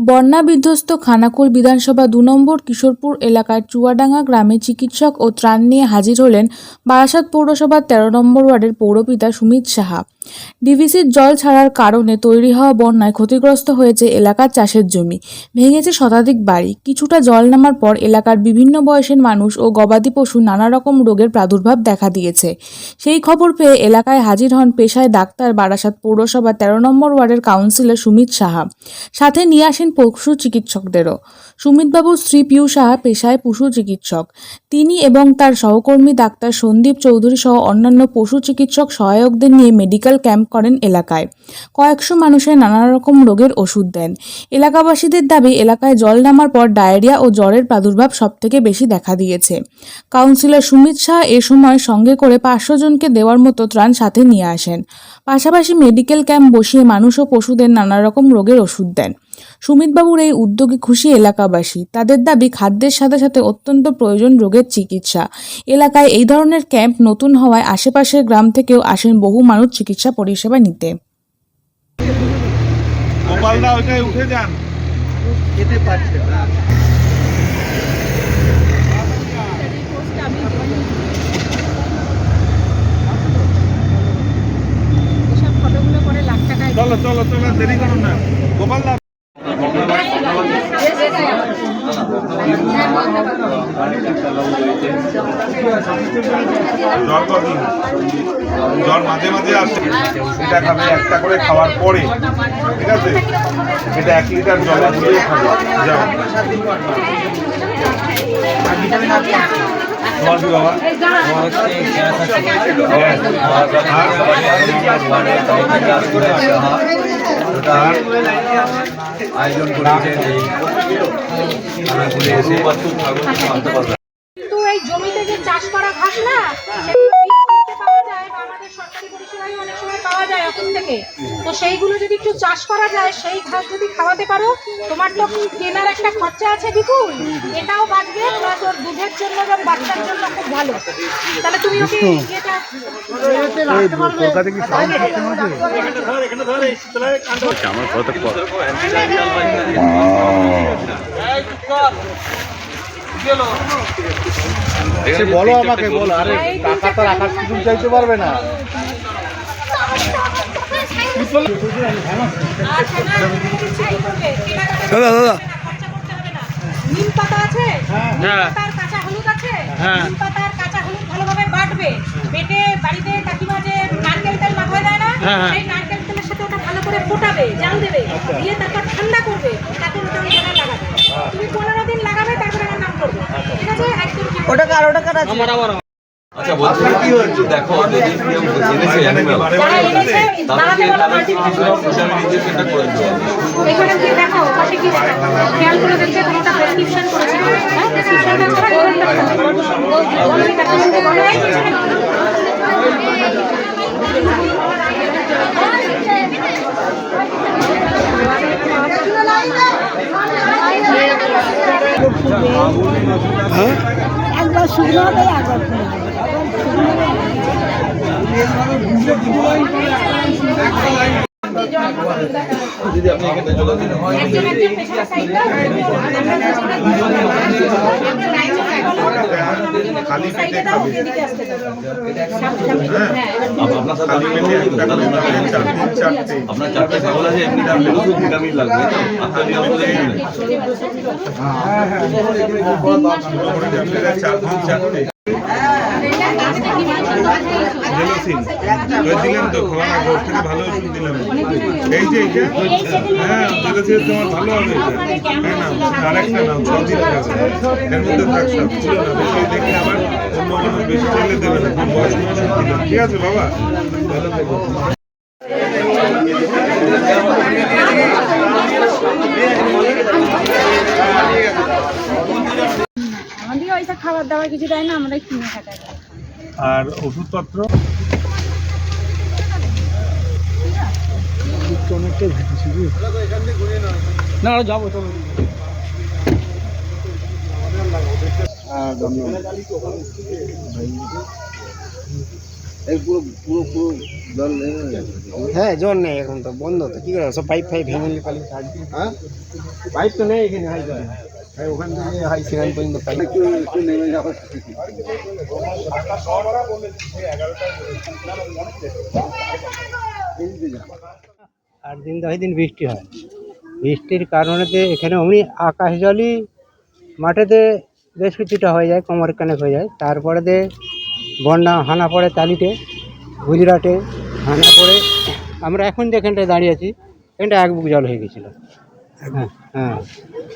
বন্যা বিধ্বস্ত খানাকুল বিধানসভা দু নম্বর কিশোরপুর এলাকার চুয়াডাঙ্গা গ্রামে চিকিৎসক ও ত্রাণ নিয়ে হাজির হলেন বারাসাত পৌরসভার তেরো নম্বর ওয়ার্ডের পৌরপিতা সুমিত সাহা। ডিভিসির জল ছাড়ার কারণে তৈরি হওয়া বন্যায় ক্ষতিগ্রস্ত হয়েছে এলাকার চাষের জমি। ভেঙেছে শতাধিক বাড়ি। কিছুটা জল নামার পর এলাকার বিভিন্ন বয়সের মানুষ ও গবাদি পশু নানা রকম রোগের প্রাদুর্ভাব দেখা দিয়েছে। সেই খবর পেয়ে এলাকায় হাজির হন পেশায় ডাক্তার বারাসাত পৌরসভা তেরো নম্বর ওয়ার্ডের কাউন্সিলর সুমিত সাহা। সাথে নিয়ে আসেন পশু চিকিৎসকদেরও। সুমিতবাবুর স্ত্রী পিউ সাহা পেশায় পশু চিকিৎসক। তিনি এবং তার সহকর্মী ডাক্তার সন্দীপ চৌধুরী সহ অন্যান্য পশু চিকিৎসক সহায়কদের নিয়ে মেডিকেল ক্যাম্প করেন এলাকায়। কয়েকশো মানুষের নানা রকম রোগের ওষুধ দেন। এলাকাবাসীদের দাবি, এলাকায় জল নামার পর ডায়রিয়া ও জ্বরের প্রাদুর্ভাব সবথেকে বেশি দেখা দিয়েছে। কাউন্সিলর সুমিত শাহ এ সময় সঙ্গে করে পাঁচশো জনকে দেওয়ার মতো ত্রাণ সাথে নিয়ে আসেন। পাশাপাশি মেডিকেল ক্যাম্প বসিয়ে মানুষ ও পশুদের নানা রকম রোগের ওষুধ দেন। সুমিতবাবুর এই উদ্যোগে খুশি এলাকাবাসী। তাদের দাবি, খাদ্যের সাথে সাথে অত্যন্ত প্রয়োজন রোগের চিকিৎসা। এলাকায় এই ধরনের ক্যাম্প নতুন হওয়ায় আশেপাশের গ্রাম থেকেও আসেন বহু মানুষ চিকিৎসা পরিষেবা নিতে। উঠে যান। চলো চলো দেরি করুন না। গোপালদা জ্বর জ্বর মাঝে মাঝে আসে। এটা খাবে একটা করে খাওয়ার পরে। ঠিক আছে? এটা এক লিটার জলে গুলিয়ে খাবে। যাও। কিন্তু এই জমিতে যে চাষ করা ঘাস না থেকে। তো সেইগুলো যদি একটু চাষ করা যায়, সেই ঘাস যদি খাওয়াতে পারো, তোমার তো কেনার একটা খরচা আছে বিপুল। প্লাস ওর দুধের জন্য এবং বাচ্চার জন্য খুব ভালো তাহলে তুমি ওকে যেটা রাখতে পারবে সে বলো আমাকে বলো আরে টাকা তো রাখার সুযোগ চাইতে পারবে না দাদা দাদা পাতা আছে? নিম পাতার কাঁচা হলুদ আছে? নিম পাতার কাঁচা হলুদ ভালোভাবে বাটবে। বেটে বাড়িতে কাকিমা যে নারকেল তেল মাথায় দেয় না সেই নারকেল তেলের সাথে ওটা ভালো করে ফোটাবে জাল দেবে দিয়ে তারপর ঠান্ডা করবে তারপর ওটা ওই জায়গায় লাগাবে। তুমি পনেরো দিন লাগাবে তারপরে আমার নাম করবে। ঠিক আছে? একদম ঠিক। আছে। আচ্ছা বলছি কি হচ্ছে দেখো যদি কেউ জেনেছে অ্যানিমেল তাদেরকে তাদেরকে কিছু সোশ্যাল মিডিয়াতে সেটা করে দিতে এখানে গিয়ে দেখো পাশে কি খেয়াল করে দেখবে কোনটা প্রেসক্রিপশন একবার শুকনো হবে একবার ফুল হবে। একজন একজন পেছনে সাইড দাও খালি পেটে খাবে হ্যাঁ আপনার চারটে ছাগল আছে এমনি তার পেটেও ভিটামিন লাগবে চারটে চারটে জেলোসিন। ওই দিলাম তো খাওয়ানো ঘর থেকে ভালো ওষুধ দিলাম। এই যে হ্যাঁ জেলোসিন তোমার ভালো হবে। হ্যাঁ না? আরেকটা ছ দিন এর মধ্যে দেখে আবার অন্য বেশি দেবে না। খুব বয়স্ক ঠিক আছে, বাবা? ভালো থেকো। আমাদের ওইসব খাবার দাবার কিছু দেয় না, আমরা কিনে খাটাই। আর ওষুধপত্র। না যাব চলো হ্যাঁ জল নেই এখন তো বন্ধ তো কি করে সব পাইপ ফাইপ ভেঙে নিয়ে পালিয়ে হ্যাঁ? পাইপ তো নেই এখানে ওখান আট দিন দশ দিন বৃষ্টি হয়। বৃষ্টির কারণেতে এখানে অমনি আকাশ জলই মাঠেতে বেশ কিছুটা হয়ে যায় কোমর কানেক হয়ে যায়। তারপরে তারপরেতে বন্যা হানা পড়ে তালিতে, গুজরাটে হানা পড়ে। আমরা এখন যেখানটায় দাঁড়িয়ে আছি এখানটা এক বুক জল হয়ে গেছিল। হ্যাঁ হ্যাঁ।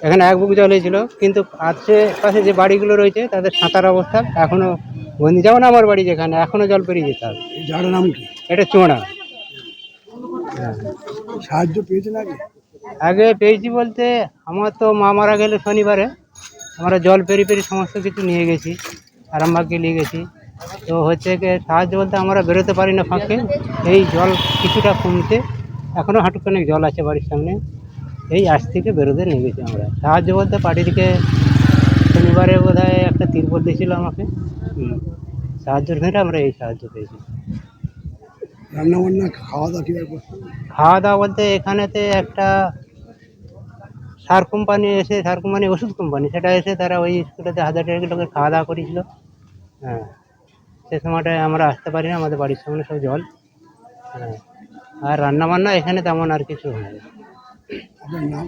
এখানে এক বুক জল হয়েছিল কিন্তু আশে পাশে যে বাড়িগুলো রয়েছে তাদের সাঁতার অবস্থা এখনও বন্দি যেমন আমার বাড়ি যেখানে এখনও জল পেরিয়ে যেতে হবে। যার নাম কি? এটা চোঁড়া সাহায্য পেয়েছেন আগে? আগে পেয়েছি বলতে আমার তো মা মারা গেলে শনিবারে। আমরা জল পেরি পেরি সমস্ত কিছু নিয়ে গেছি আরামবাগকে নিয়ে গেছি। তো হচ্ছে কি সাহায্য বলতে আমরা বেরোতে পারি না ফাঁকে। এই জল কিছুটা কমতে এখনও হাঁটুখানেক জল আছে বাড়ির সামনে। এই আজ থেকে বেরোতে নিয়ে গেছি আমরা। সাহায্য বলতে পার্টি থেকে শনিবারে বোধ হয় একটা তিরপল দিয়েছিল আমাকে। সাহায্যের ধরে আমরা এই সাহায্য পেয়েছি। রান্না বান্না খাওয়া দাওয়া কীভাবে খাওয়া দাওয়া বলতে এখানেতে একটা সার কোম্পানি এসে সার কোম্পানি ওষুধ কোম্পানি সেটা এসে তারা ওই স্কুলেতে হাজার টাকা লোকের খাওয়া দাওয়া করেছিল। হ্যাঁ। সে সময়টায় আমরা আসতে পারি না আমাদের বাড়ির সামনে সব জল। হ্যাঁ। আর রান্নাবান্না এখানে তেমন আর কিছু হয় না। আপনার নাম?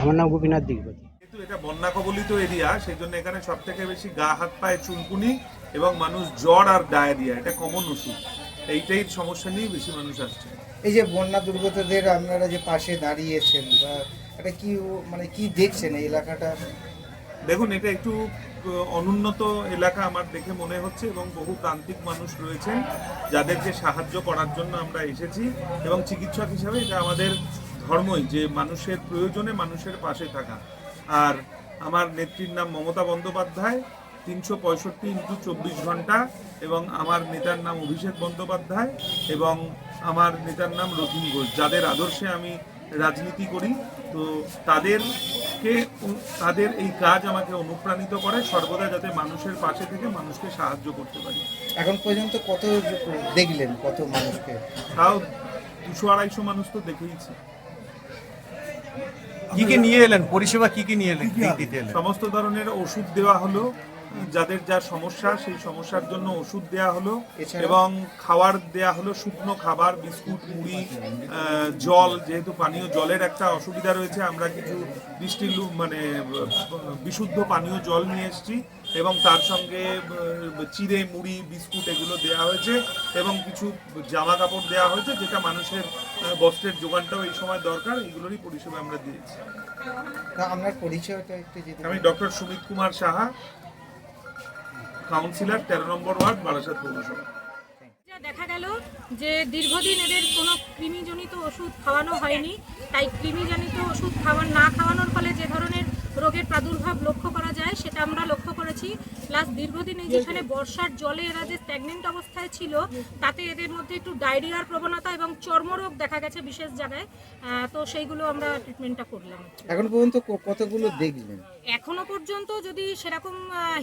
আমার নাম গোপীনাথ দিগপতি যেহেতু এটা বন্যা কবলিত এরিয়া সেই জন্য এখানে সব থেকে বেশি গা হাত পায়ে চুলকুনি এবং মানুষ জ্বর আর ডায়রিয়া এটা কমন ওষুধ। এইটাই সমস্যা নিয়ে বেশি মানুষ আসছে। এই যে বন্যা দুর্গতদের আপনারা যে পাশে দাঁড়িয়েছেন বা এটা কি মানে কি দেখছেন এই এলাকাটা? দেখুন এটা একটু অনুন্নত এলাকা আমার দেখে মনে হচ্ছে এবং বহু প্রান্তিক মানুষ রয়েছেন যাদেরকে সাহায্য করার জন্য আমরা এসেছি এবং চিকিৎসক হিসাবে এটা আমাদের ধর্মই যে মানুষের প্রয়োজনে মানুষের পাশে থাকা। আর আমার নেত্রীর নাম মমতা বন্দ্যোপাধ্যায় তিনশো পঁয়ষট্টি ইন্টু চব্বিশ ঘণ্টা এবং আমার নেতার নাম অভিষেক বন্দ্যোপাধ্যায় এবং আমার নেতার নাম রতিন ঘোষ। যাদের আদর্শে আমি রাজনীতি করি তো তাদেরকে তাদের এই কাজ আমাকে অনুপ্রাণিত করে সর্বদা যাতে মানুষের পাশে থেকে মানুষকে সাহায্য করতে পারি। এখন পর্যন্ত কত দেখলেন কত মানুষকে? তাও দুশো আড়াইশো মানুষ তো দেখেইছি। কি কি নিয়ে এলেন? পরিষেবা কি কি নিয়ে এলেন? কি দিতে এলেন? সমস্ত ধরনের ওষুধ দেওয়া হলো। যাদের যা সমস্যা সেই সমস্যার জন্য ওষুধ দেওয়া হলো এবং খাবার দেয়া হলো শুকনো খাবার বিস্কুট মুড়ি জল যেহেতু পানীয় জলের একটা অসুবিধা রয়েছে আমরা কিছু বৃষ্টির মানে বিশুদ্ধ পানীয় জল নিয়ে এসেছি। এবং তার সঙ্গে চিড়ে মুড়ি বিস্কুট এগুলো দেওয়া হয়েছে এবং কিছু জামা কাপড় দেওয়া হয়েছে যেটা মানুষের বস্ত্রের যোগানটাও এই সময় দরকার এগুলোরই পরিষেবা আমরা দিয়েছি। আপনার পরিচয়টা একটু আমি ডক্টর সুমিত কুমার সাহা কাউন্সিলর তেরো নম্বর ওয়ার্ড বারাসাত পৌরসভা। দেখা গেল যে দীর্ঘদিন এদের কোনো কৃমিজনিত ওষুধ খাওয়ানো হয়নি তাই কৃমিজনিত ওষুধ খাওয়ান না খাওয়ানোর ফলে যে ধরনের রোগের প্রাদুর্ভাব লক্ষ্য করা যায় সেটা আমরা লক্ষ্য করেছি। প্লাস দীর্ঘদিন এই যেখানে বর্ষার জলে এরা যে স্ট্যাগনেন্ট অবস্থায় ছিল তাতে এদের মধ্যে একটু ডায়রিয়ার প্রবণতা এবং চর্মরোগ দেখা গেছে বিশেষ জায়গায়। তো সেইগুলো আমরা ট্রিটমেন্টটা করলাম। এখন পর্যন্ত কতগুলো দেখলেন? এখনও পর্যন্ত যদি সেরকম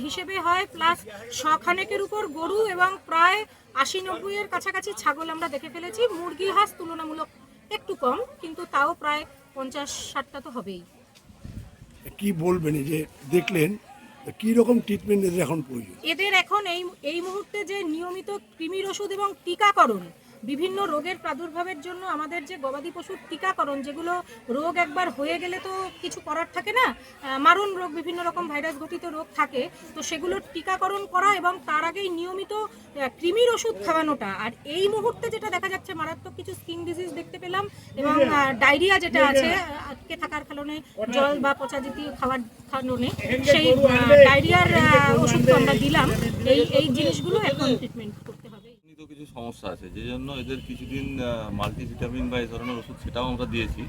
হিসেবে হয় প্লাস শখানেকের উপর গরু এবং প্রায় আশি নব্বই এর কাছাকাছি ছাগল আমরা দেখে ফেলেছি। মুরগি হাঁস তুলনামূলক একটু কম কিন্তু তাও প্রায় পঞ্চাশ ষাটটা তো হবেই। কি বলবেন যে দেখলেন কি রকম ট্রিটমেন্ট এদের এখন প্রয়োজন? এদের এখন এই এই মুহূর্তে যে নিয়মিত কৃমির ওষুধ এবং টিকাকরণ বিভিন্ন রোগের প্রাদুর্ভাবের জন্য আমাদের যে গবাদি পশুর টিকাকরণ যেগুলো রোগ একবার হয়ে গেলে তো কিছু করার থাকে না মারণ রোগ বিভিন্ন রকম ভাইরাস ঘটিত রোগ থাকে তো সেগুলোর টিকাকরণ করা এবং তার আগেই নিয়মিত কৃমির ওষুধ খাওয়ানোটা। আর এই মুহূর্তে যেটা দেখা যাচ্ছে মারাত্মক কিছু স্কিন ডিজিজ দেখতে পেলাম এবং ডায়রিয়া যেটা আছে আহ, আটকে থাকার কারণে জল বা পচা জাতীয় খাবার খাওয়ানোনে সেই ডায়রিয়ার ওষুধ তো আমরা দিলাম। এই এই জিনিসগুলো এখন ট্রিটমেন্ট করতে হবে। কিছু সমস্যা আছে যে জন্য এদের কিছুদিন মাল্টিভিটামিন বা এই ধরনের ওষুধ সেটাও আমরা দিয়েছি।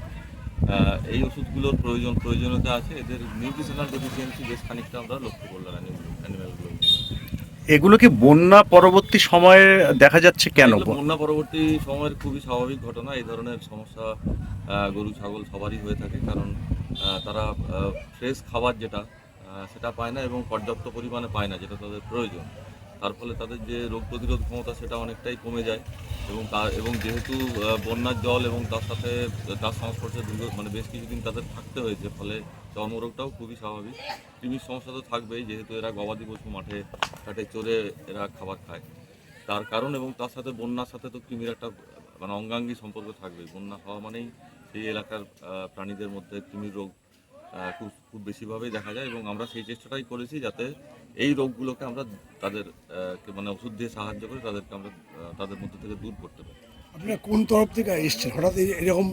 এই ওষুধগুলোর প্রয়োজন প্রয়োজনীয়তা আছে। এদের নিউট্রিশনাল ডেফিসিয়েন্সি বেশ খানিকটা আমরা লক্ষ্য করলাম অ্যানিমেলগুলো এগুলো কি বন্যা পরবর্তী সময়ে দেখা যাচ্ছে কেন? বন্যা পরবর্তী সময়ের খুবই স্বাভাবিক ঘটনা। এই ধরনের সমস্যা গরু, ছাগল সবারই হয়ে থাকে কারণ তারা ফ্রেশ খাবার যেটা সেটা পায় না এবং পর্যাপ্ত পরিমাণে পায় না যেটা তাদের প্রয়োজন। তার ফলে তাদের যে রোগ প্রতিরোধ ক্ষমতা সেটা অনেকটাই কমে যায় এবং তার এবং যেহেতু বন্যার জল এবং তার সাথে, তার সংস্পর্শে দীর্ঘ মানে বেশ কিছুদিন তাদের থাকতে হয়েছে, ফলে চর্মরোগটাও খুবই স্বাভাবিক। কৃমির সমস্যা তো থাকবেই, যেহেতু এরা গবাদি পশু, মাঠে, ঘাটে চড়ে এরা খাবার খায়। তার কারণ এবং তার সাথে বন্যার সাথে তো কৃমির একটা মানে অঙ্গাঙ্গী সম্পর্ক থাকবে। বন্যা হওয়া মানেই সেই এলাকার প্রাণীদের মধ্যে কৃমির রোগ খুব খুব বেশিভাবেই দেখা যায় এবং আমরা সেই চেষ্টাটাই করেছি যাতে এই রোগগুলোকে আমরা তাদের মানে ওষুধ দিয়ে সাহায্য করে তাদেরকে আমরা তাদের মধ্যে থেকে দূর করতে পারি। আপনারা কোন তরফ থেকে এসছেন? হঠাৎ এরকম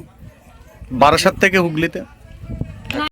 বারাসাত থেকে হুগলিতে।